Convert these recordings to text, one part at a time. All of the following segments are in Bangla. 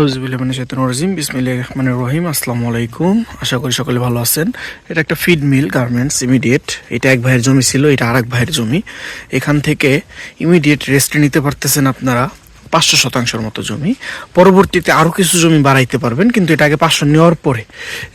রাজিম বিসমিল্লা রহমান রহিম। আসসালামু আলাইকুম। আশা করি সকলে ভালো আছেন। এটা একটা ফিড মিল গার্মেন্টস ইমিডিয়েট এটা এক ভাইয়ের জমি ছিল, এটা আর এক ভাইয়ের জমি। এখান থেকে ইমিডিয়েট রেস্ট নিতে পারতেছেন আপনারা। পাঁচশো শতাংশের মতো জমি। পরবর্তীতে আরও কিছু জমি বাড়াইতে পারবেন, কিন্তু এটা আগে পাঁচশো নেওয়ার পরে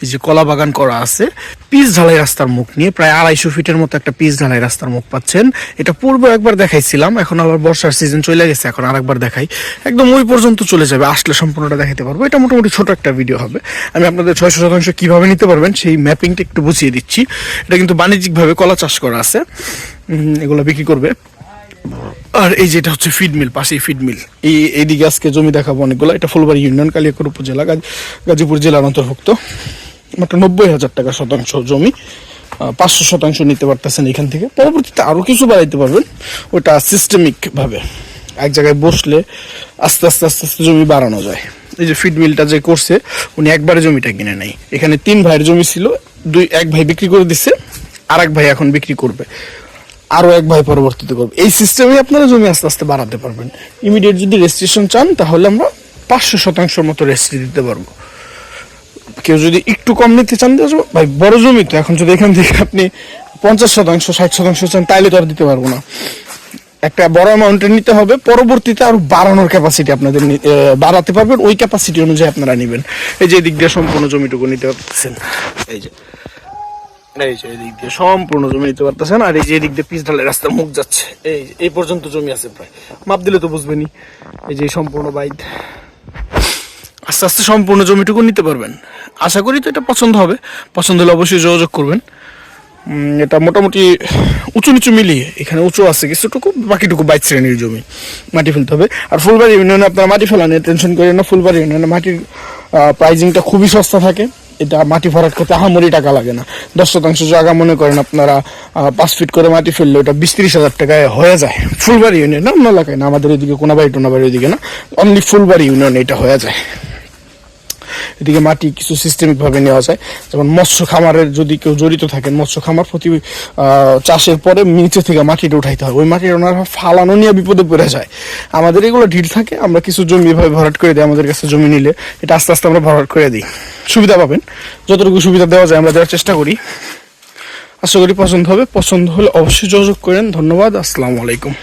এই যে কলা বাগান করা আছে, পিচ ঢালাই রাস্তার মুখ নিয়ে প্রায় আড়াইশো ফিটের মতো একটা পিচ ঢালাই রাস্তার মুখ পাচ্ছেন। এটা পূর্বে একবার দেখাইছিলাম, এখন আবার বর্ষার সিজন চলে গেছে, এখন আরেকবার দেখাই। একদম ওই পর্যন্ত চলে যাবে, আসলে সম্পূর্ণটা দেখাতে পারব। এটা মোটামুটি ছোট একটা ভিডিও হবে। আমি আপনাদের ছয়শো শতাংশ কীভাবে নিতে পারবেন সেই ম্যাপিংটা একটু বুঝিয়ে দিচ্ছি। এটা কিন্তু বাণিজ্যিকভাবে কলা চাষ করা আছে। এগুলো বিক্রি করবে। আর এই যেটা হচ্ছে ফিড মিল পাশেই ফিড মিল এই, এইদিকে আজকে জমি দেখাবো অনেকগুলো। এটা ফুলবাড়ি ইউনিয়ন, কালিয়াকর উপজেলা গাজীপুর জেলার অন্তর্ভুক্ত। মাত্র নব্বই হাজার টাকা শতাংশ জমি পাঁচশো শতাংশ নিতে পারতেছেন এখান থেকে। পরবর্তীতে আরও কিছু বাড়াইতে পারবেন। ওটা সিস্টেমিক ভাবে। এক জায়গায় বসলে আস্তে আস্তে আস্তে আস্তে জমি বাড়ানো যায়। এই যে ফিড মিলটা যে করছে, উনি একবারে জমিটা কিনে নেয়। এখানে তিন ভাইয়ের জমি ছিল। দুই, এক ভাই বিক্রি করে দিছে আর এক ভাই এখন বিক্রি করবে। আরও এক ভাই পরবর্তীতে করবে। এই সিস্টেমে আপনারা জমি আস্তে আস্তে বাড়াতে পারবেন। ইমিডিয়েট যদি রেজিস্ট্রেশন চান, তাহলে আমরা পাঁচশো শতাংশের মতো রেজিস্ট্রি দিতে পারব। কেউ যদি একটু কম নিতে চান ভাই বড় জমি তো। এখন যদি এখান থেকে আপনি পঞ্চাশ শতাংশ, ষাট শতাংশ চান, তাইলে তো আর দিতে পারব না। একটা বড় অ্যামাউন্টের নিতে হবে। পরবর্তীতে আরও বাড়ানোর ক্যাপাসিটি আপনাদের বাড়াতে পারবেন। ওই ক্যাপাসিটি অনুযায়ী আপনারা নেবেন। এই যে দিক দিয়ে সম্পূর্ণ জমিটুকু নিতে পারতেছেন। এই যে। এই দিয়ে সম্পূর্ণ জমি নিতে পারতেছেন, আর এই যে এদিক দিয়ে পিচ ঢালের রাস্তার মুখ যাচ্ছে। এই এই পর্যন্ত জমি আছে প্রায়। মাপ দিলে তো বুঝবেনি এই যে সম্পূর্ণ বাইদ আস্তে আস্তে সম্পূর্ণ জমিটুকু নিতে পারবেন। আশা করি তো এটা পছন্দ হবে। পছন্দ হলে অবশ্যই যোগাযোগ করবেন। এটা মোটামুটি উঁচু নিচু মিলিয়ে এখানে উঁচু আছে কিছুটুকু, বাকিটুকু বাইক শ্রেণির জমি। মাটি ফেলতে হবে। আর ফুলবাড়ি ইউনিয়নে আপনারা মাটি ফেলা নিয়ে টেনশন করেন না। ফুলবাড়ি ইউনিয়নে মাটির প্রাইজিংটা খুবই সস্তা থাকে। এটা মাটি ভরাট করতে আহামরি টাকা লাগে না। দশ শতাংশ জায়গা মনে করেন আপনারা পাঁচ ফিট করে মাটি ফেললে ওটা বিশ ত্রিশ হাজার টাকায় হয়ে যায়। ফুলবাড়ি ইউনিয়ন অন্য এলাকায় না, আমাদের এদিকে কোনাবাড়ি টোনাবাড়ি ওইদিকে না অনলি ফুলবাড়ি ইউনিয়ন এটা হয়ে যায়। এদিকে মাটি কিছু সিস্টেমিক ভাবে নেওয়া যায়। যেমন মৎস্য খামারের যদি কেউ জড়িত থাকেন মৎস্য খামার প্রতি চাষের পরে নিচে থেকে মাটিটা উঠাইতে হয়। ওই মাটির ওনারা ফালানো নিয়ে বিপদে পড়ে যায়। আমাদের এগুলো ঢিল থাকে, আমরা কিছু জমি এভাবে ভরাট করে দিই, আমাদের কাছে জমি নিলে এটা আস্তে আস্তে আমরা ভরাট করে দিই। সুবিধা পাবেন। যতটুকু সুবিধা দেওয়া যায়, আমরা দেওয়ার চেষ্টা করি। আশা করি পছন্দ হবে। পছন্দ হলে অবশ্যই যোগাযোগ করেন। ধন্যবাদ। আসসালামু আলাইকুম।